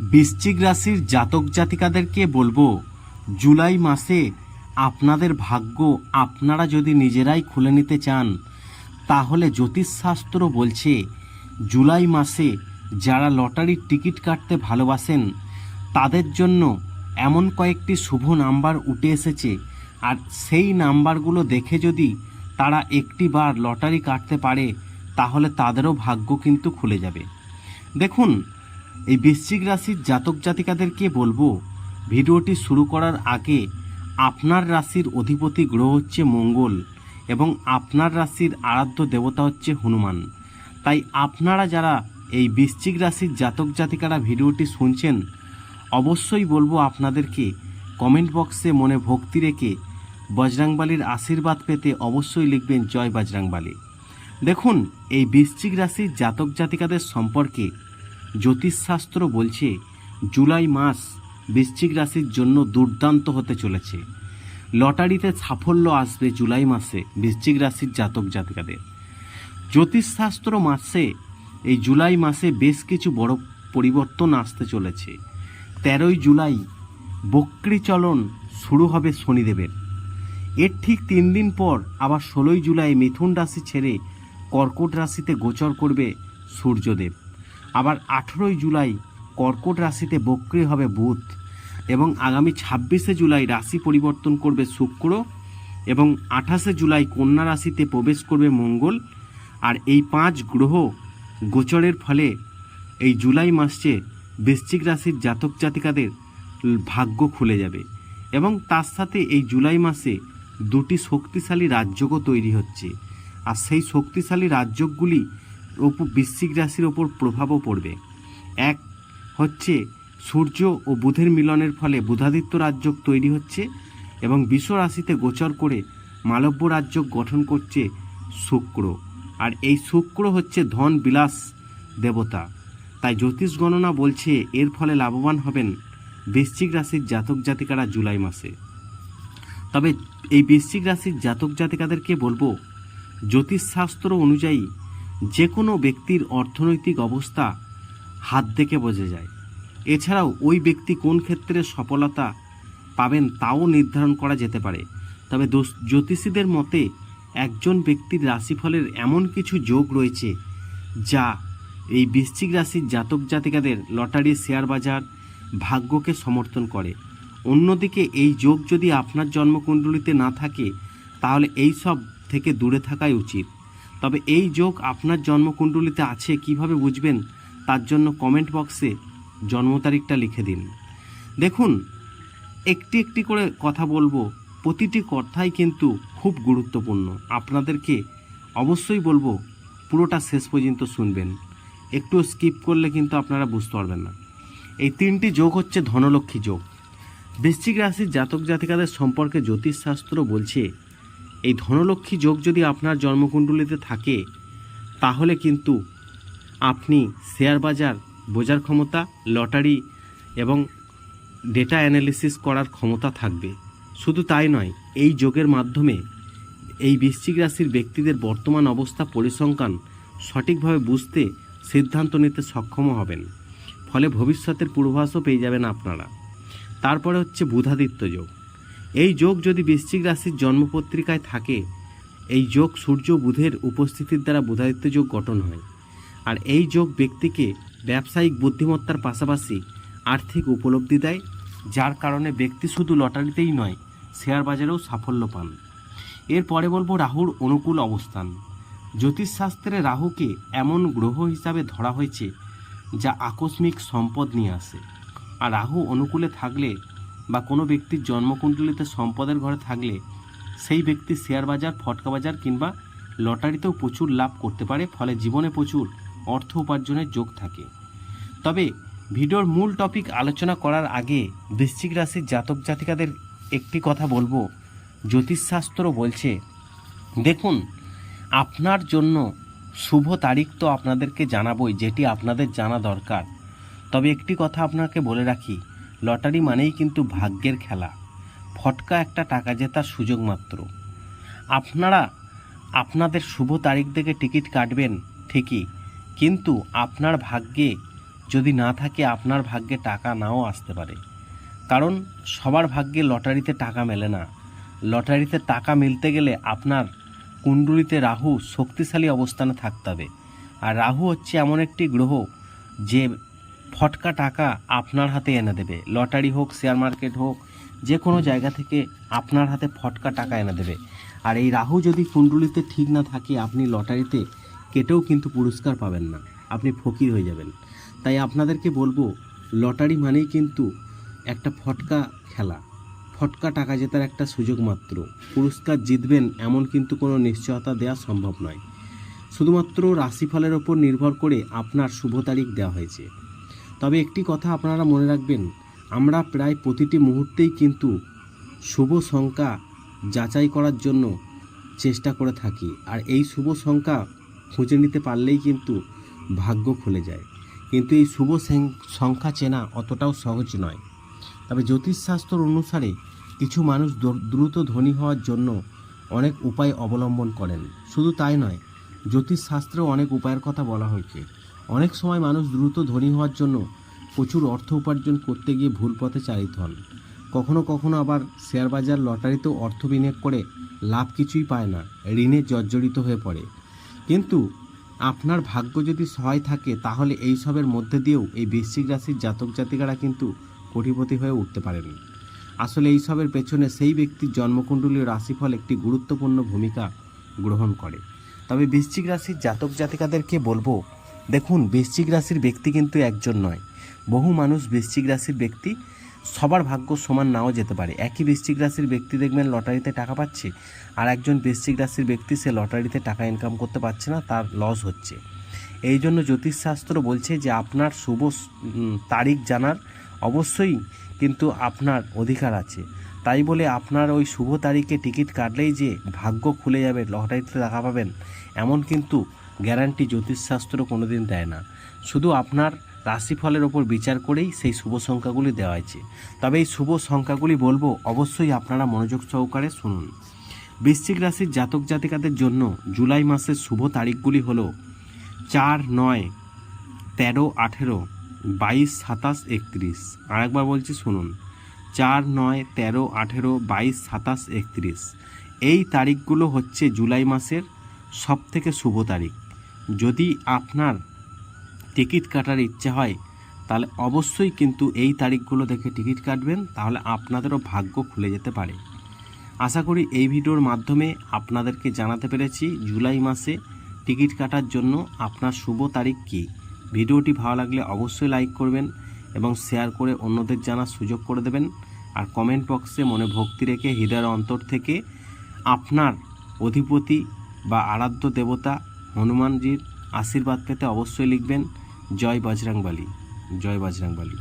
বৃশ্চিক রাশির জাতক জাতিকাদেরকে বলব, জুলাই মাসে আপনাদের ভাগ্য আপনারা যদি নিজেরাই খুলে নিতে চান, তাহলে জ্যোতিষশাস্ত্র বলছে জুলাই মাসে যারা লটারির টিকিট কাটতে ভালোবাসেন, তাদের জন্য এমন কয়েকটি শুভ নাম্বার উঠে এসেছে। আর সেই নাম্বারগুলো দেখে যদি তারা একটি বার লটারি কাটতে পারে, তাহলে তাদেরও ভাগ্য কিন্তু খুলে যাবে। দেখুন এই বৃশ্চিক রাশির জাতক জাতিকাদেরকে বলব, ভিডিওটি শুরু করার আগে আপনার রাশির অধিপতি গ্রহ হচ্ছে মঙ্গল এবং আপনার রাশির আরাধ্য দেবতা হচ্ছে হনুমান। তাই আপনারা যারা এই বৃশ্চিক রাশির জাতক জাতিকারা ভিডিওটি শুনছেন, অবশ্যই বলব আপনাদেরকে কমেন্ট বক্সে মনে ভক্তি রেখে বজরাংবালির আশীর্বাদ পেতে অবশ্যই লিখবেন জয় বজরাংবালি। দেখুন, এই বৃশ্চিক রাশির জাতক জাতিকাদের সম্পর্কে জ্যোতিষশাস্ত্র বলছে, জুলাই মাস বৃশ্চিক রাশির জন্য দুর্দান্ত হতে চলেছে। লটারিতে সাফল্য আসবে জুলাই মাসে বৃশ্চিক রাশির জাতক জাতিকাদের। জ্যোতিষশাস্ত্র মাসে, এই জুলাই মাসে বেশ কিছু বড় পরিবর্তন আসতে চলেছে। তেরোই জুলাই বক্রি চলন শুরু হবে শনিদেবের। এর ঠিক তিন দিন পর আবার ষোলোই জুলাই মিথুন রাশি ছেড়ে কর্কট রাশিতে গোচর করবে সূর্যদেব। আবার আঠেরোই জুলাই কর্কট রাশিতে বক্রি হবে বুধ এবং আগামী ছাব্বিশে জুলাই রাশি পরিবর্তন করবে শুক্র এবং আঠাশে জুলাই কন্যা রাশিতে প্রবেশ করবে মঙ্গল। আর এই পাঁচ গ্রহ গোচরের ফলে এই জুলাই মাসে বৃশ্চিক রাশির জাতক জাতিকাদের ভাগ্য খুলে যাবে এবং তার সাথে এই জুলাই মাসে দুটি শক্তিশালী রাজ্যকও তৈরি হচ্ছে। আর সেই শক্তিশালী রাজ্যগুলি ওপর বৃশ্চিক রাশির ওপর প্রভাবও পড়বে। এক হচ্ছে সূর্য ও বুধের মিলনের ফলে বুধাদিত্য রাজ্য তৈরি হচ্ছে এবং বিশ্ব রাশিতে গোচর করে মালব্য রাজ্য গঠন করছে শুক্র। আর এই শুক্র হচ্ছে ধন বিলাস দেবতা। তাই জ্যোতিষ গণনা বলছে এর ফলে লাভবান হবেন বৃশ্চিক রাশির জাতক জাতিকারা জুলাই মাসে। তবে এই বৃশ্চিক রাশির জাতক জাতিকাদেরকে বলব, জ্যোতিষশাস্ত্র অনুযায়ী যে কোনো ব্যক্তির অর্থনৈতিক অবস্থা হাত দেখে বোঝা যায়। এছাড়াও ওই ব্যক্তি কোন ক্ষেত্রে সফলতা পাবেন তাও নির্ধারণ করা যেতে পারে। তবে জ্যোতিষীদের মতে, একজন ব্যক্তির রাশিফলের এমন কিছু যোগ রয়েছে যা এই বৃশ্চিক রাশির জাতক জাতিকাদের লটারি, শেয়ার বাজার ভাগ্যকে সমর্থন করে। অন্যদিকে এই যোগ যদি আপনার জন্মকুণ্ডলিতে না থাকে, তাহলে এই সব থেকে দূরে থাকাই উচিত। তবে এই যোগ আপনার জন্মকুণ্ডলিতে আছে, কীভাবে বুঝবেন? তার জন্য কমেন্ট বক্সে জন্ম তারিখটা লিখে দিন। দেখুন, একটি একটি করে কথা বলব, প্রতিটি কথাই কিন্তু খুব গুরুত্বপূর্ণ। আপনাদেরকে অবশ্যই বলব, পুরোটা শেষ পর্যন্ত শুনবেন। একটু স্কিপ করলে কিন্তু আপনারা বুঝতে পারবেন না। এই তিনটি যোগ হচ্ছে ধনলক্ষ্মী যোগ। বৃশ্চিক রাশির জাতক জাতিকাদের সম্পর্কে জ্যোতিষশাস্ত্র বলছে এই ধনলক্ষ্মী যোগ যদি আপনার জন্মকুণ্ডলিতে থাকে, তাহলে কিন্তু আপনি শেয়ার বাজার, বোঝার ক্ষমতা, লটারি এবং ডেটা অ্যানালিসিস করার ক্ষমতা থাকবে। শুধু তাই নয়, এই যোগের মাধ্যমে এই বৃশ্চিক রাশির ব্যক্তিদের বর্তমান অবস্থা পরিসংখ্যান সঠিকভাবে বুঝতে সিদ্ধান্ত নিতে সক্ষম হবেন। ফলে ভবিষ্যতের পূর্বাভাসও পেয়ে যাবেন আপনারা। তারপরে হচ্ছে বুধাদিত্য যোগ। এই যোগ যদি বৃশ্চিক রাশির জন্মপত্রিকায় থাকে, এই যোগ সূর্য বুধের উপস্থিতির দ্বারা বুধাদিত্য যোগ গঠন হয়। আর এই যোগ ব্যক্তিকে ব্যবসায়িক বুদ্ধিমত্তার পাশাপাশি আর্থিক উপলব্ধি দেয়, যার কারণে ব্যক্তি শুধু লটারিতেই নয়, শেয়ার বাজারেও সাফল্য পান। এরপরে বলব রাহুর অনুকূল অবস্থান। জ্যোতিষশাস্ত্রে রাহুকে এমন গ্রহ হিসাবে ধরা হয়েছে, যা আকস্মিক সম্পদ নিয়ে আসে। আর রাহু অনুকূলে থাকলে বা কোনো ব্যক্তির জন্মকুণ্ডলিতে সম্পদের ঘরে থাকলে সেই ব্যক্তি শেয়ার বাজার, ফটকা বাজার কিংবা লটারিতেও প্রচুর লাভ করতে পারে, ফলে জীবনে প্রচুর অর্থ উপার্জনের যোগ থাকে। তবে ভিডিওর মূল টপিক আলোচনা করার আগে বৃশ্চিক রাশির জাতক জাতিকাদের একটি কথা বলব। জ্যোতিষশাস্ত্র বলছে, দেখুন, আপনার জন্য শুভ তারিখ তো আপনাদেরকে জানাবই, যেটি আপনাদের জানা দরকার। তবে একটি কথা আপনাকে বলে রাখি লটারি মানেই কিন্তু ভাগ্যের খেলা। ফটকা একটা টাকা জেতার সুযোগ মাত্র। আপনারা, আপনাদের শুভ তারিখ থেকে টিকিট কাটবেন, ঠিকই। কিন্তু আপনার ভাগ্যে যদি না থাকে, আপনার ভাগ্যে টাকা নাও আসতে পারে। কারণ সবার ভাগ্যে লটারিতে টাকা মেলে না। লটারিতে টাকা মিলতে গেলে আপনার কুণ্ডুলিতে রাহু শক্তিশালী অবস্থানে থাকতে হবে। আর রাহু হচ্ছে এমন একটি গ্রহ যে ফটকা টাকা আপনার হাতে এনে দেবে। লটারি হোক শেয়ার মার্কেট হোক যে কোনো জায়গা থেকে আপনার হাতে ফটকা টাকা এনে দেবে। আর এই রাহু যদি কুণ্ডলিতে ঠিক না থাকে, আপনি লটারিতে কেটেও কিন্তু পুরস্কার পাবেন না। আপনি ফকির হয়ে যাবেন। তাই আপনাদেরকে বলব, লটারি মানেই কিন্তু একটা ফটকা খেলা। ফটকা টাকা জেতার একটা সুযোগ মাত্র। পুরস্কার জিতবেন এমন কিন্তু কোনো নিশ্চয়তা দেওয়া সম্ভব নয়। শুধুমাত্র রাশিফলের ওপর নির্ভর করে আপনার শুভ তারিখ দেওয়া হয়েছে। তবে একটি কথা আপনারা মনে রাখবেন, আমরা প্রায় প্রতিটি মুহূর্তেই কিন্তু শুভ সংখ্যা যাচাই করার জন্য চেষ্টা করে থাকি। আর এই শুভ সংখ্যা খুঁজে নিতে পারলেই কিন্তু ভাগ্য খুলে যায়। কিন্তু এই শুভ সংখ্যা চেনা অতটাও সহজ নয়। তবে জ্যোতিষশাস্ত্র অনুসারে কিছু মানুষ দ্রুত ধনী হওয়ার জন্য অনেক উপায় অবলম্বন করেন। শুধু তাই নয়, জ্যোতিষশাস্ত্রেও অনেক উপায়ের কথা বলা হয়েছে। অনেক সময় মানুষ দ্রুত ধনী হওয়ার জন্য প্রচুর অর্থ উপার্জন করতে গিয়ে ভুল পথে চালিত হন। কখনো কখনো আবার শেয়ার বাজার, লটারিতেও অর্থ বিনিয়োগ করে লাভ কিছুই পায় না, ঋণে জর্জরিত হয়ে পড়ে। কিন্তু আপনার ভাগ্য যদি সহায় থাকে, তাহলে এই সবের মধ্যে দিয়েও এই বৃশ্চিক রাশির জাতক জাতিকারা কিন্তু কোটিপতি হয়ে উঠতে পারেন। আসলে এই সবের পেছনে সেই ব্যক্তির জন্মকুণ্ডলীয় রাশিফল একটি গুরুত্বপূর্ণ ভূমিকা গ্রহণ করে। তবে বৃশ্চিক রাশির জাতক জাতিকাদেরকে বলব দেখুন, বৃশ্চিক রাশির ব্যক্তি কিন্তু একজন নয়। বহু মানুষ বৃশ্চিক রাশির ব্যক্তি, সবার ভাগ্য সমান নাও যেতে পারে। একই বৃশ্চিক রাশির ব্যক্তি দেখবেন লটারিতে টাকা পাচ্ছে, আর একজন বৃশ্চিক রাশির ব্যক্তি সে লটারিতে টাকা ইনকাম করতে পারছে না, তার লস হচ্ছে। এই জন্য জ্যোতিষশাস্ত্র বলছে যে, আপনার শুভ তারিখ জানার অবশ্যই কিন্তু আপনার অধিকার আছে। তাই বলে আপনার ওই শুভ তারিখে টিকিট কাটলেই যে ভাগ্য খুলে যাবে, লটারিতে টাকা পাবেন, এমন কিন্তু গ্যারান্টি জ্যোতিষশাস্ত্র কোনো দিন দেয় না। শুধু আপনার রাশিফলের ওপর বিচার করেই সেই শুভ সংখ্যাগুলি দেওয়া হয়েছে। তবে এই শুভ সংখ্যাগুলি বলব অবশ্যই আপনারা মনোযোগ সহকারে শুনুন। বৃশ্চিক রাশির জাতক জাতিকাদের জন্য জুলাই মাসের শুভ তারিখগুলি হল চার, নয়, তেরো, আঠেরো, বাইশ, সাতাশ, একত্রিশ। আরেকবার বলছি, শুনুন। চার, নয়, তেরো, আঠেরো, বাইশ, সাতাশ, একত্রিশ। এই তারিখগুলো হচ্ছে জুলাই মাসের সব থেকে শুভ তারিখ। যদি আপনার টিকিট কাটার ইচ্ছে হয়, তাহলে অবশ্যই কিন্তু এই তারিখগুলো দেখে টিকিট কাটবেন, তাহলে আপনাদেরও ভাগ্য খুলে যেতে পারে। আশা করি এই ভিডিওর মাধ্যমে আপনাদেরকে জানাতে পেরেছি জুলাই মাসে টিকিট কাটার জন্য আপনার শুভ তারিখ কী। ভিডিওটি ভালো লাগলে অবশ্যই লাইক করবেন এবং শেয়ার করে অন্যদের জানার সুযোগ করে দেবেন। আর কমেন্ট বক্সে মনে ভক্তি রেখে হৃদয়ের অন্তর থেকে আপনার অধিপতি বা আরাধ্য দেবতা হনুমানজির আশীর্বাদ পেতে অবশ্যই লিখবেন জয় বজরংবলী জয় বজরংবলী।